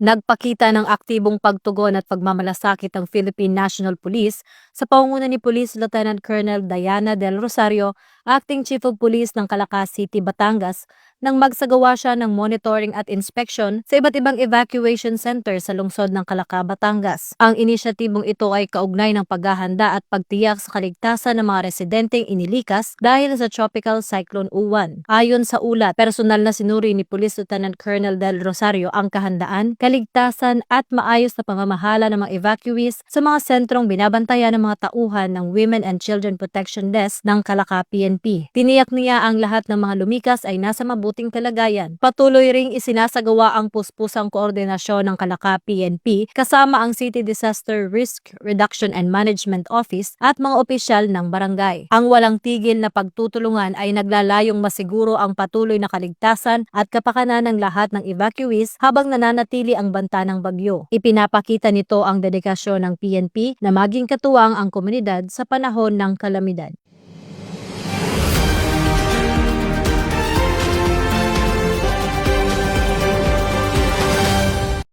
Nagpakita ng aktibong pagtugon at pagmamalasakit ang Philippine National Police sa pangunguna ni Police Lieutenant Colonel Diana Del Rosario, Acting Chief of Police ng Calacas City, Batangas, nang magsagawa siya ng monitoring at inspection sa iba't ibang evacuation center sa lungsod ng Calaca, Batangas. Ang inisyatibong ito ay kaugnay ng paghahanda at pagtiyak sa kaligtasan ng mga residenteng inilikas dahil sa Tropical Cyclone Uwan. Ayon sa ulat, personal na sinuri ni Police Lieutenant Colonel Del Rosario ang kahandaan, kaligtasan at maayos na pamamahala ng mga evacuees sa mga sentrong binabantayan ng mga tauhan ng Women and Children Protection Desk ng Calaca PNP. Tiniyak niya ang lahat ng mga lumikas ay nasa mabuting kalagayan. Patuloy ring isinasagawa ang puspusang koordinasyon ng Calaca PNP kasama ang City Disaster Risk Reduction and Management Office at mga opisyal ng barangay. Ang walang tigil na pagtutulungan ay naglalayong masiguro ang patuloy na kaligtasan at kapakanan ng lahat ng evacuees habang nananatili ang banta ng bagyo. Ipinapakita nito ang dedikasyon ng PNP na maging katuwang ang komunidad sa panahon ng kalamidad.